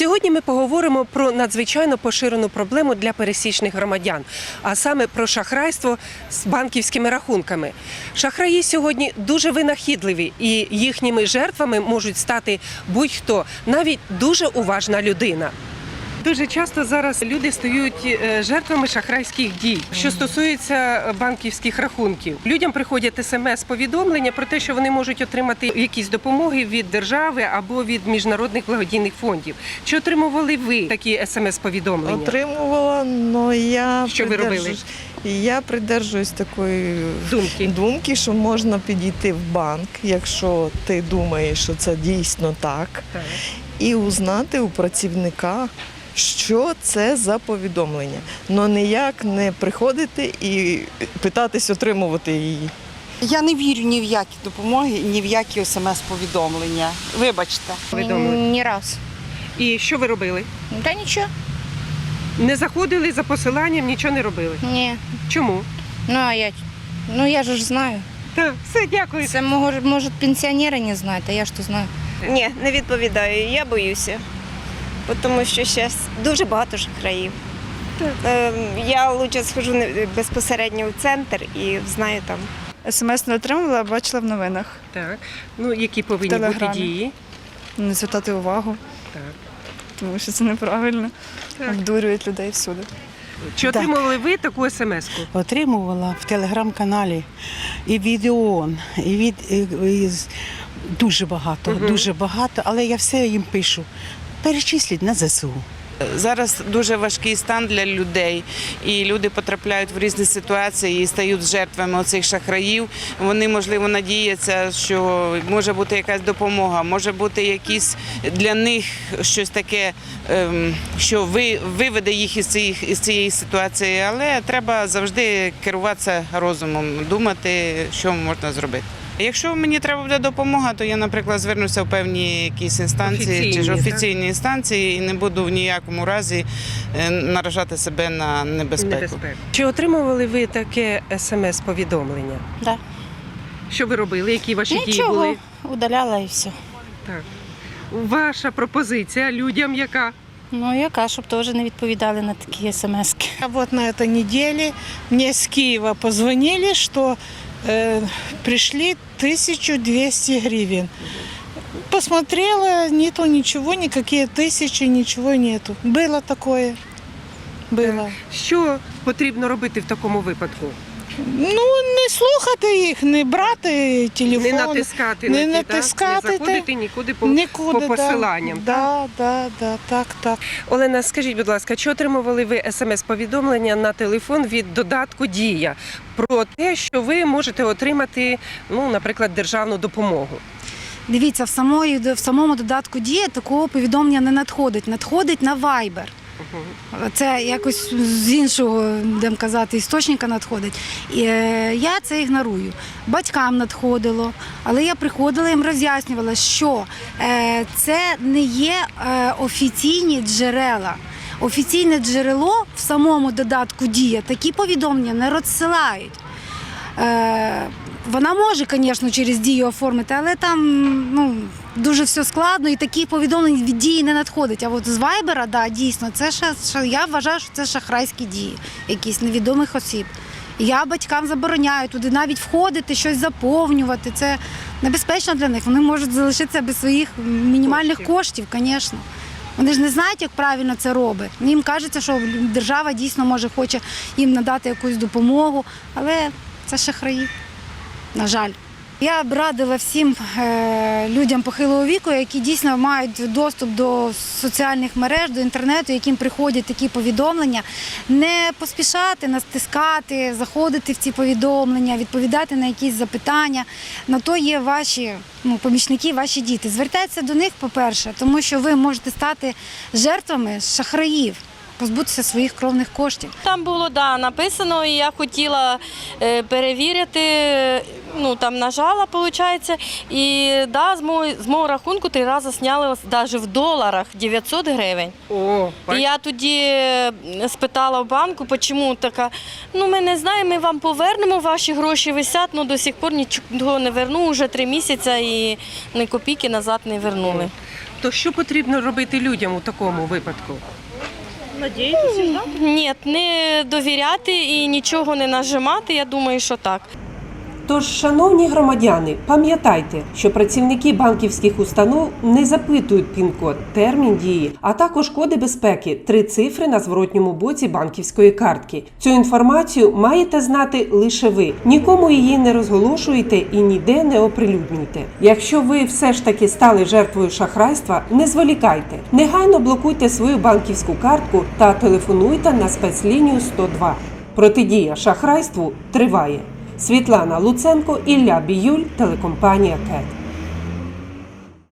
Сьогодні ми поговоримо про надзвичайно поширену проблему для пересічних громадян, а саме про шахрайство з банківськими рахунками. Шахраї сьогодні дуже винахідливі, і їхніми жертвами можуть стати будь-хто, навіть дуже уважна людина. Дуже часто зараз люди стають е, жертвами шахрайських дій, що стосується банківських рахунків. Людям приходять смс-повідомлення про те, що вони можуть отримати якісь допомоги від держави або від міжнародних благодійних фондів. Чи отримували ви такі смс-повідомлення? Отримувала, але я Що ви робили? Я придержуюсь такої Думки. думки, що можна підійти в банк, якщо ти думаєш, що це дійсно так, Так. і узнати у працівника, що це за повідомлення. Но ніяк не приходити і питатись отримувати її. Я не вірю ні в які допомоги ні в які смс-повідомлення. Вибачте. Повідомлення. Ні раз. І що ви робили? Та нічого. Не заходили за посиланням, нічого не робили. Ні. Чому? Ну а я. Ну я ж знаю. Так, все, дякую. Це може, може пенсіонери не знають, а я ж то знаю. Ні, не відповідаю. Я боюся. Тому що зараз дуже багато шахраїв. Е, Я лучше схожу безпосередньо в центр і знаю там. СМС не отримувала, а бачила в новинах. Так. Ну, які повинні бути дії? Не звертати увагу, Так. тому що це неправильно. Так. Обдурюють людей всюди. Чи отримували ви таку смс-ку? Отримувала в телеграм-каналі і від ООН, і від і, з- дуже багато, дуже багато, але я все їм пишу. Перечисліть на ЗСУ. Зараз дуже важкий стан для людей, і люди потрапляють в різні ситуації і стають жертвами оцих шахраїв. Вони можливо надіються, що може бути якась допомога, може бути якісь для них щось таке, ем, що ви виведе їх із цієї, із цієї ситуації. Але треба завжди керуватися розумом, думати, що можна зробити. Якщо мені треба буде допомога, то я, наприклад, звернуся в певні якісь інстанції чи ж Офіційні, офіційні інстанції і не буду в ніякому разі е, наражати себе на небезпеку. Небезпеку. Чи отримували ви таке смс-повідомлення? Да. Що ви робили? Які ваші дії були? Удаляла і все. Так. Ваша пропозиція людям, яка Ну яка, щоб теж не відповідали на такі смски. А вот на этой неделе мне с Киева позвонили, что э, пришли 1200 гривен. Посмотрела, нету ничего, никакие тысячи, ничего нету. Было такое. Было. що потрібно робити в такому випадку? Ну, не слухати їх, не брати телефон. Не натискати не на ті, так? натискати, не заходити нікуди по, Нікуди, по посиланням. так? Да, да, да, так, так. Олена, скажіть, будь ласка, чи отримували ви смс-повідомлення на телефон від додатку Дія про те, що ви можете отримати, ну, наприклад, державну допомогу? Дивіться, в самої в самому додатку дія такого повідомлення не надходить. Надходить на Viber. Це якось з іншого, будемо казати, істочника надходить. І, е, я це ігнорую. Батькам надходило, але я приходила їм роз'яснювала, що е, це не є е, офіційні джерела. Офіційне джерело в самому додатку дія такі повідомлення не розсилають. Вона може, звісно, через дію оформити, але там ну, дуже все складно і такі повідомлення від дії не надходить. А от з Вайбера, да, дійсно, це ша, ша- я вважаю, що це шахрайські дії, якісь невідомих осіб. Я батькам забороняю туди навіть входити, щось заповнювати. Це небезпечно для них. Вони можуть залишитися без своїх мінімальних Коштів. коштів, звісно. Вони ж не знають, як правильно це робить. Їм кажеться, що держава дійсно може хоче їм надати якусь допомогу, але це шахраї. На жаль. Я б радила всім е, людям похилого віку, які дійсно мають доступ до соціальних мереж, до інтернету, яким приходять такі повідомлення, не поспішати, настискати, заходити в ці повідомлення, відповідати на якісь запитання. На то є ваші ну, помічники, ваші діти. Звертайтеся до них, по-перше, тому що ви можете стати жертвами шахраїв, позбутися своїх кровних коштів. Там було да, написано, і я хотіла е, перевірити. Ну там нажала, виходить, і да, з мого, з мого рахунку три рази зняли навіть в доларах 900 гривень. О, І я тоді спитала в банку, чому така. Ну ми не знаємо, ми вам повернемо ваші гроші висять, але до сих пор нічого не верну, вже три місяці і ні копійки назад не вернули. То що потрібно робити людям у такому випадку? Надіятися? Ні, не довіряти і нічого не нажимати. Я думаю, що так. Тож, шановні громадяни, пам'ятайте, що працівники банківських установ не запитують пін-код, термін дії, а також коди безпеки, три цифри на зворотньому боці банківської картки. Цю інформацію маєте знати лише ви. Нікому її не розголошуйте і ніде не оприлюднюйте. Якщо ви все ж таки стали жертвою шахрайства, не зволікайте. Негайно блокуйте свою банківську картку та телефонуйте на спецлінію 102. Протидія шахрайству триває. Світлана Луценко, Ілля Біюль, телекомпанія КЕТ.